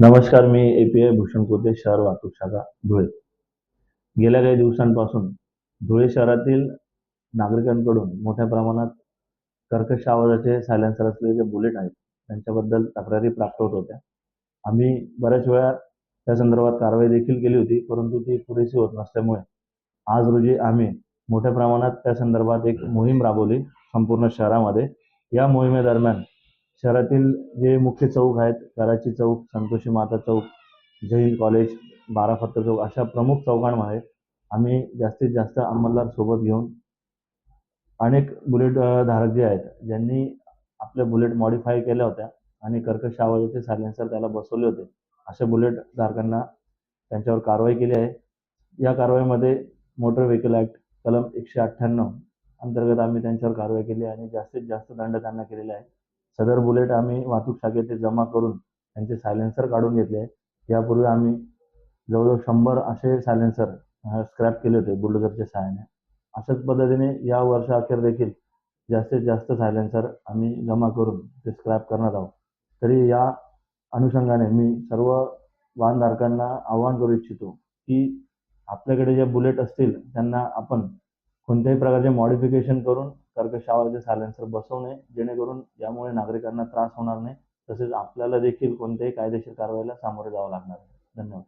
नमस्कार मी A P I Bhushan Kote शहर वाहतूक शाखा धुळे. गेल्या काही दिवसांपासून धुळे शहरातील नागरिकांकडून मोठ्या प्रमाणात कर्कश आवाजाचे सायलेन्सर असलेले जे बुलेट आहेत त्यांच्याबद्दल तक्रारी प्राप्त होत होत्या. आम्ही बऱ्याच वेळा त्या संदर्भात कारवाई देखील केली होती परंतु ती पुरेशी होत नसल्यामुळे आज रोजी आम्ही मोठ्या प्रमाणात त्या संदर्भात एक मोहीम राबवली संपूर्ण शहरामध्ये. या मोहिमेदरम्यान शहरातील जे मुख्य चौक आहेत कराची चौक संतोषी माता चौक जैन कॉलेज बारा फत्तर चौक अशा प्रमुख चौकांमध्ये आम्ही जास्तीत जास्त अंमलदार सोबत घेऊन अनेक बुलेट धारक जे आहेत ज्यांनी आपल्या बुलेट मॉडीफाय केल्या होत्या आणि कर्कश आवाजाचे सायलेन्सर त्याला बसवले होते. अशा बुलेट धारकांना त्यांच्यावर कारवाई केली आहे. या कारवाईमध्ये मोटर व्हेकल ॲक्ट कलम एकशे अठ्ठ्याण्णव अंतर्गत आम्ही त्यांच्यावर कारवाई केली आणि जास्तीत जास्त दंड त्यांना केलेला आहे. सदर बुलेट आम्ही वाहतूक शाखेत जमा करून त्यांचे सायलेन्सर काढून घेतले. आहे यापूर्वी आम्ही जवळजवळ शंभर असे सायलेन्सर स्क्रॅप केले होते बुलडोझरच्या सहाय्याने. अशाच पद्धतीने या वर्षाअखेर देखील जास्तीत जास्त सायलेन्सर आम्ही जमा करून ते स्क्रॅप करणार आहोत. तरी या अनुषंगाने मी सर्व वाहनधारकांना आवाहन करू इच्छितो की आपल्याकडे जे बुलेट असतील त्यांना आपण कोणत्याही प्रकारचे मॉडिफिकेशन करून कर्कश आवाजाचे सायलेन्सर बसवू नये जेणेकरून यामुळे नागरिकांना त्रास होणार नाही. तसेच आपल्याला देखील कोणत्याही कायदेशीर कारवाईला सामोरे जावं लागणार नाही. धन्यवाद.